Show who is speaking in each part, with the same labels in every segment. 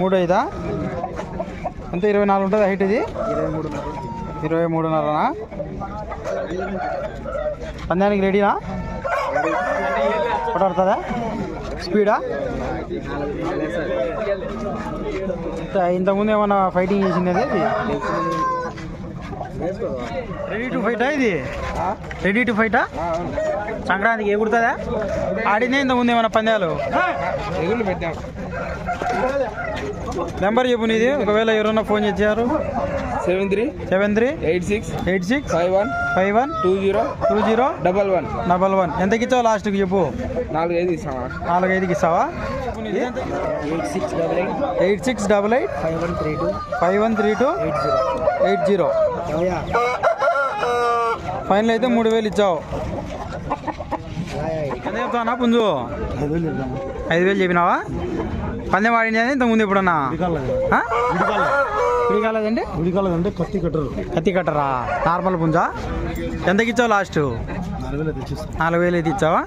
Speaker 1: మూడు ఐదా ఎంత ఇరవై నాలుగు ఉంటుంది హైట్ ఇది?
Speaker 2: ఇరవై మూడు
Speaker 1: మూడున్నరనా పందానికి రెడీనా పడుతుందా? స్పీడా? ఇంతకుముందు ఏమన్నా ఫైటింగ్ చేసింది అది రెడీ టు ఫైటా ఇది? రెడీ టు ఫైటా సంక్రాంతికి ఏ కుడుతుందా? ఆడిందే ఇంతకుముందు ఏమన్నా పందాలు? నెంబర్ చెప్పు నీది. ఒకవేళ ఎవరన్నా ఫోన్ చేశారు?
Speaker 2: Seven three
Speaker 1: seven three
Speaker 2: eight six
Speaker 1: eight six
Speaker 2: five one
Speaker 1: five one
Speaker 2: two zero
Speaker 1: two zero
Speaker 2: double one
Speaker 1: double one. ఎంతకి ఇచ్చావు లాస్ట్కి చెప్పు?
Speaker 2: నాలుగు ఐదు ఇస్తామా
Speaker 1: నాలుగైదుకి ఇస్తావా?
Speaker 2: Eight six double eight
Speaker 1: eight six double eight
Speaker 2: five one three two
Speaker 1: five one three two
Speaker 2: eight zero
Speaker 1: eight zero. Final అయితే మూడు వేలు ఇచ్చావు. చెప్తావా పుంజు ఐదు వేలు చెప్పినావా? పందెం ఆడింది ఇంత ముందు ఎప్పుడన్నా? ఆ? విడి కాలేదండి
Speaker 2: గుడి కాలేదంటే కత్తి కట్టరు.
Speaker 1: కత్తి కట్టరా? నార్మల్ పుంజా? ఎంతకి ఇచ్చావు లాస్ట్
Speaker 2: నాలుగు వేలు
Speaker 1: అయితే ఇచ్చావా?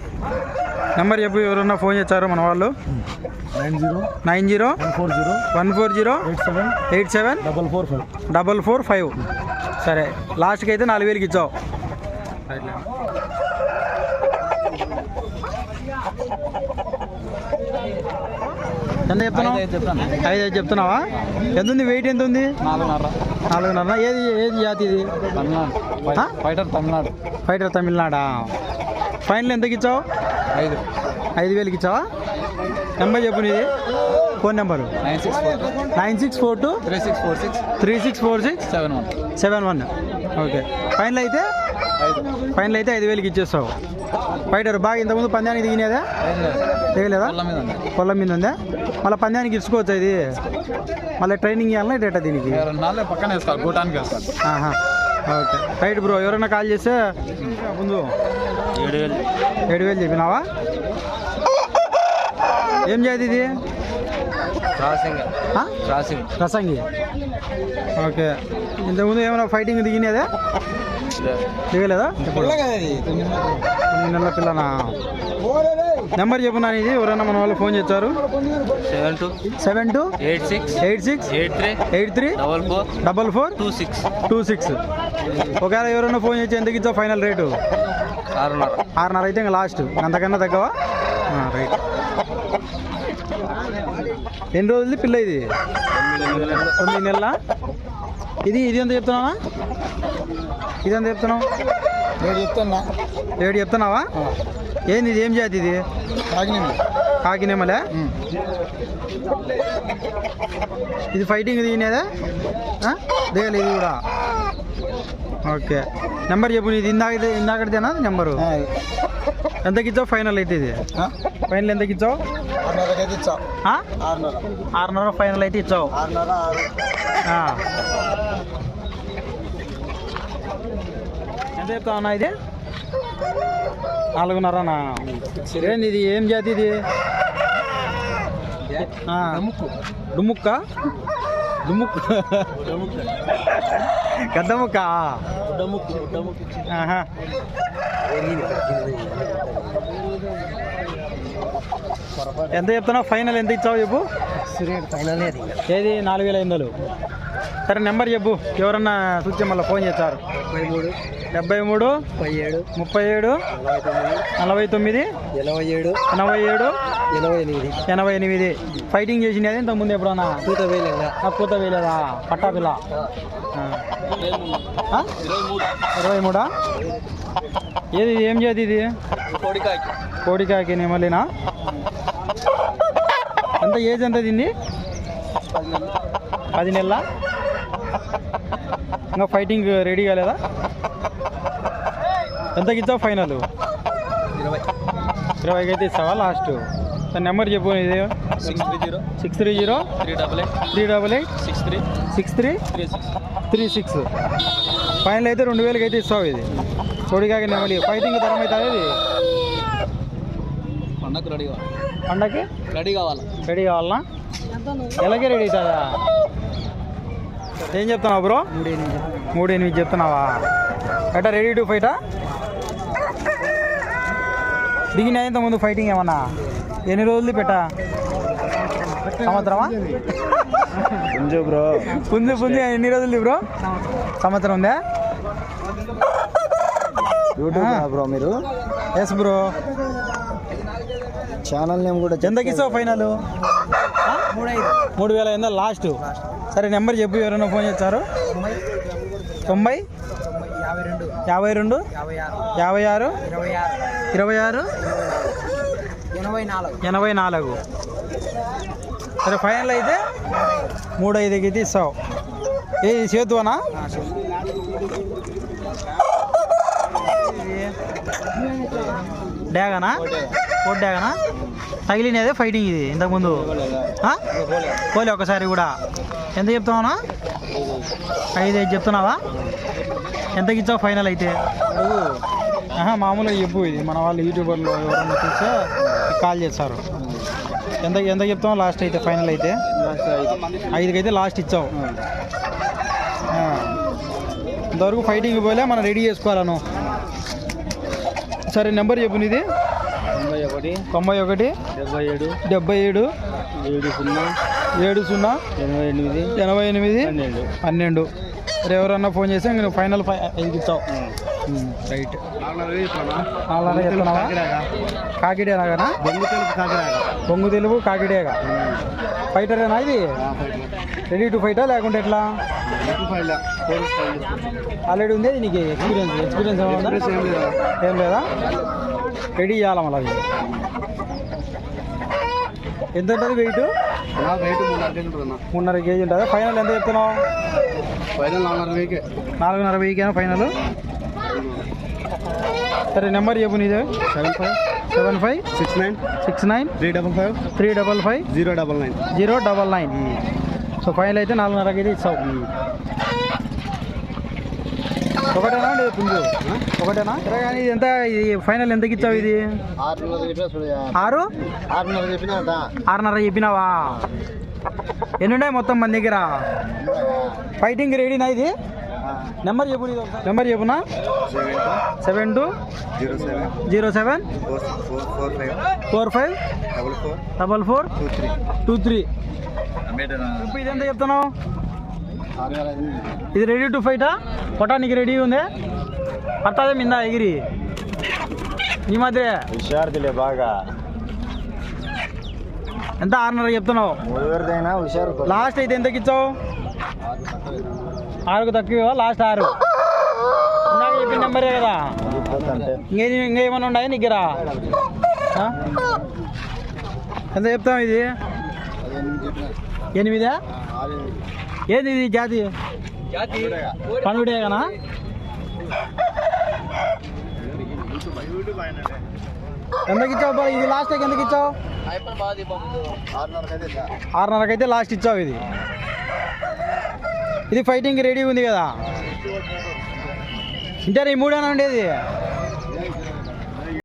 Speaker 1: నెంబర్ చెప్పు ఎవరన్నా ఫోన్ చేశారు మన వాళ్ళు.
Speaker 2: Nine zero
Speaker 1: nine zero
Speaker 2: one four zero
Speaker 1: one four zero
Speaker 2: eight seven
Speaker 1: eight seven
Speaker 2: double four five.
Speaker 1: Double four five. సరే లాస్ట్కి అయితే నాలుగు వేలకి ఇచ్చావు. ఎంత చెప్తున్నావు? ఐదు ఐదు చెప్తున్నావా ఎంత ఉంది వెయిట్ ఎంత ఉంది
Speaker 2: నాలుగున్నర.
Speaker 1: నాలుగున్నర. ఏది ఏది జాతి ఇది?
Speaker 2: ఫైటర్ తమిళనాడు.
Speaker 1: ఫైటర్ తమిళనాడా? ఫైనల్ ఎంతకి ఇచ్చావు?
Speaker 2: ఐదు.
Speaker 1: ఐదు వేలకి ఇచ్చావా? నెంబర్ చెప్పు నీది. Phone number.
Speaker 2: Nine six four
Speaker 1: nine six four two?
Speaker 2: Three six four six.
Speaker 1: Three six four six?
Speaker 2: Seven one.
Speaker 1: Seven one. Okay. Final అయితే? ఫైనల్ అయితే ఐదు వేలకి ఇచ్చేస్తావు. ఫైటర్ బాగా ఇంతకుముందు పందానికి దిగినేదా? దిగలేదా.
Speaker 2: పొలం మీద ఉందా?
Speaker 1: మళ్ళీ పందానికి ఇచ్చుకోవచ్చా ఇది. మళ్ళీ ట్రైనింగ్ ఇవ్వాలా డేటా దీనికి.
Speaker 2: పక్కన వేసుకోవాలి
Speaker 1: ఓకే. రైట్ బ్రో ఎవరైనా కాల్ చేస్తే ముందు
Speaker 2: ఏడు వేలు
Speaker 1: ఏడు వేలు చెప్పినావా? ఏం చేయదు ఇది?
Speaker 2: క్రాసింగ్
Speaker 1: ఆ?
Speaker 2: క్రాసింగ్
Speaker 1: రసంగి ఓకే. ఇంతకుముందు ఏమైనా ఫైటింగ్ దిగినేదా? దిగలేదా? తొమ్మిది నెలల పిల్లనా? నెంబర్ చెప్పు నాని ఇది. ఎవరైనా మన వాళ్ళు ఫోన్ చేశారు?
Speaker 2: Seven two
Speaker 1: seven two
Speaker 2: eight six
Speaker 1: eight six
Speaker 2: eight three
Speaker 1: eight three
Speaker 2: double four
Speaker 1: double four
Speaker 2: two six
Speaker 1: two six. ఒకవేళ ఎవరైనా ఫోన్ చేసి ఎందుకు ఇచ్చావు ఫైనల్ రేటు?
Speaker 2: ఆరున్నర.
Speaker 1: ఆరున్నర అయితే ఇంకా లాస్ట్. అంతకన్నా తగ్గవా రైట్. ఎన్ని రోజులది పిల్ల ఇది? తొమ్మిది నెలల? ఇది ఇది ఎంత చెప్తున్నావా? ఇది ఎంత చెప్తున్నావు?
Speaker 2: నేను చెప్తున్నా.
Speaker 1: ఏడు చెప్తున్నావా? ఏంది ఇది? ఏం జాతి ఇది? కాకినేమలే ఇది ఫైటింగ్ దిగినేదా ఆ? దిగలే ఇది కూడా. ఓకే. నెంబర్ చెప్పు నీది ఇందాక ఇందాకటిదేనా? నెంబరు ఎంతకి ఇచ్చావు ఫైనల్ అయితే ఇది. ఫైనల్ ఎంతకి ఇచ్చావు
Speaker 2: ఆరున్నరకైతే ఇచ్చా
Speaker 1: ఆ?
Speaker 2: ఆరున్నర
Speaker 1: ఆరున్నర ఫైనల్ అయితే ఇచ్చావు
Speaker 2: ఆరున్నర ఆరు
Speaker 1: ఆ. ఎంత చెప్తావు అన్న ఇది నాలుగున్నరనా ఏంది ఇది ఏం జాతి ఇది ఆ. డుముక్క డుముక్ గద్ద ముక్క ఆహా. ఎంత చెప్తున్నావు ఫైనల్ ఎంత ఇచ్చావు చెప్పు?
Speaker 2: ఫైనల్
Speaker 1: ఏది? నాలుగు వేల ఐదు సరే నెంబర్ చెప్పు. ఎవరన్నా చూస్తే మళ్ళీ ఫోన్ చేస్తారు.
Speaker 2: ముప్పై మూడు.
Speaker 1: డెబ్బై మూడు.
Speaker 2: ముప్పై ఏడు.
Speaker 1: ముప్పై ఏడు.
Speaker 2: నలభై తొమ్మిది. ఎనభై ఏడు
Speaker 1: ఎనభై ఏడు.
Speaker 2: ఎనభై ఎనిమిది.
Speaker 1: ఎనభై ఎనిమిది. ఫైటింగ్ చేసినది ఇంతకుముందు ఎప్పుడన్నా
Speaker 2: పూత వేలంగా
Speaker 1: నాకు పూత వేయలేదా పట్టా పిల్ల. ఆ. ఆ? ఇరవై మూడా? ఏది ఏం చేతి ఇది
Speaker 2: కోడికాయకి.
Speaker 1: కోడికాయకి నెమలినా? ఎంత ఏజ్ ఎంత దీన్ని? పది నెలల? ఇంకా ఫైటింగ్ రెడీ కాలేదా? ఎంతకి ఇచ్చావు ఫైనల్?
Speaker 2: ఇరవై
Speaker 1: ఇరవైకి అయితే ఇస్తావా లాస్ట్ సార్ నెంబర్ చెప్పు ఇది.
Speaker 2: Six three zero.
Speaker 1: Six three zero?
Speaker 2: Three double eight.
Speaker 1: Three double eight?
Speaker 2: Six three.
Speaker 1: Six three?
Speaker 2: Three six.
Speaker 1: Three six. Final అయితే రెండు వేలకి అయితే ఇస్తావు ఇది. కోడికాకి నెమలి ఫైటింగ్ తరం అవుతుంది ఇది.
Speaker 2: పండగ రెడీ కావాలి.
Speaker 1: పండగకి?
Speaker 2: రెడీ కావాలి?
Speaker 1: రెడీ కావాలనా? ఎలాగే రెడీ అవుతుందా ఏం చెప్తున్నావు బ్రో?
Speaker 2: మూడు ఎనిమిది
Speaker 1: మూడు ఎనిమిది చెప్తున్నావా? ఎట్టా రెడీ టు ఫైటా దిగిన ఇంత ముందు ఫైటింగ్ ఏమన్నా? ఎన్ని రోజులు పెట్టా? సంవత్సరమా?
Speaker 3: పుంజు బ్రో.
Speaker 1: పుంజు పుంజు ఎన్ని రోజులు బ్రో? సంవత్సరం ఉందా?
Speaker 3: యూట్యూబ్
Speaker 1: ఆ.
Speaker 3: బ్రో మీరు.
Speaker 1: ఎస్ బ్రో
Speaker 3: ఛానల్ నేమ్ కూడా
Speaker 1: ఎంతకి ఇస్తావు ఫైనల్ మూడు వేల ఎంత లాస్ట్ సరే నెంబర్ చెప్పు ఎవరైనా ఫోన్ చేస్తారు? తొంభై?
Speaker 3: యాభై రెండు?
Speaker 1: యాభై రెండు
Speaker 3: యాభై ఆరు? ఇరవై ఆరు?
Speaker 1: ఇరవై ఆరు
Speaker 3: ఎనభై నాలుగు.
Speaker 1: ఎనభై నాలుగు సరే ఫైనల్ అయితే మూడు ఐదుకి అయితే ఇస్తావు ఏ చేతువనా? డ్యాగనా? కోట్ డ్యాగనా? తగిలినదే ఫైటింగ్ ఇది ఇంతకుముందు? పోలే ఒకసారి కూడా. ఎంత చెప్తావనా ఐదు ఐదు చెప్తున్నావా? ఎంతకి ఇచ్చావు ఫైనల్ అయితే? మామూలుగా చెప్పు ఇది. మన వాళ్ళు యూట్యూబర్లో ఎవరన్నా చూస్తే కాల్ చేస్తారు. ఎంత ఎంత చెప్తావు లాస్ట్ అయితే ఫైనల్ అయితే? ఐదుకి అయితే లాస్ట్ ఇచ్చావు. ఇంతవరకు ఫైటింగ్ పోలే మనం రెడీ చేసుకోవాలను సరే నెంబర్ చెప్పు
Speaker 3: తొంభై ఒకటి.
Speaker 1: తొంభై ఒకటి.
Speaker 3: డెబ్బై ఏడు.
Speaker 1: డెబ్బై ఏడు.
Speaker 3: ఏడు సున్నా.
Speaker 1: ఏడు సున్నా.
Speaker 3: ఎనభై ఎనిమిది.
Speaker 1: ఎనభై ఎనిమిది.
Speaker 3: పన్నెండు.
Speaker 1: పన్నెండు. మరి ఎవరన్నా ఫోన్ చేస్తే ఇంక ఫైనల్ ఫై ఐదుకి ఇచ్చావు రైట్. కాకిడేనా
Speaker 3: బొంగు
Speaker 1: తెలుగు కాకిడేగా ఫైటరేనా ఇది? రెడీ టు ఫైటా లేకుంటే ఎట్లా? ఆల్రెడీ ఉంది నీకు ఎక్స్పీరియన్స్ ఎక్స్పీరియన్స్ ఏం లేదా? రెడీ చేయాలి మళ్ళీ? ఎంత ఉంటుంది వెయిట్ మూడున్నర కేజీ ఉంటుందా? ఫైనల్ ఎంత చెప్తున్నావు?
Speaker 3: ఫైనల్ నాలుగున్నర వెయ్యికి
Speaker 1: నాలుగున్నర వెయ్యికేనా ఫైనల్ సరే నెంబర్ చెప్పు నీది.
Speaker 3: Seven five
Speaker 1: seven five
Speaker 3: six nine
Speaker 1: six nine
Speaker 3: three double five
Speaker 1: three double five
Speaker 3: zero double nine
Speaker 1: zero double nine so final అయితే నాలుగున్నరకి అయితే ఇస్తావు. ఒకటేనా లేదు పుంజు? ఒకటేనా? కానీ ఇది ఎంత? ఇది ఫైనల్ ఎంతకి ఇచ్చావు ఇది? ఆరు?
Speaker 3: ఆరున్నర చెప్పినా
Speaker 1: ఆరున్నర చెప్పినావా? ఎన్ని ఉన్నాయి మొత్తం మన దగ్గర? ఫైటింగ్ రెడీనా ఇది? నెంబర్ చెప్పు. Number చెప్పునా? Seven two
Speaker 3: zero seven.
Speaker 1: Zero seven.
Speaker 3: Four five. Double four. Two three.
Speaker 1: ఎంత చెప్తున్నావు? ఇది రెడీ టు ఫైటా కొట్టానికి రెడీ ఉంది? పట్టాదే మిందా ఎగిరి? ఈ మధ్య
Speaker 3: హుషారుదిలే బాగా.
Speaker 1: ఎంత ఆరున్నర చెప్తున్నావు?
Speaker 3: హుషారు
Speaker 1: లాస్ట్ అయితే ఎంతకి ఇచ్చావు ఆరుకు తక్కువ లాస్ట్ ఆరు. ఇందాక చెప్పిన నెంబరే కదా? ఇంకే ఇంకా ఏమైనా ఉన్నాయా నీ దగ్గర? ఆ? ఎంత చెప్తాం ఇది? ఎనిమిదా. ఏంది ఇది జాతి? పనుడేగానా ఎంతకి ఇచ్చావు? ఇది లాస్ట్ ఎందుకు ఇచ్చావు ఆరున్నరకి అయితే లాస్ట్ ఇచ్చావు ఇది. ఇది ఫైటింగ్ రెడీ ఉంది కదా. ఇంటర్ ఈ మూడేనా ఉండేది?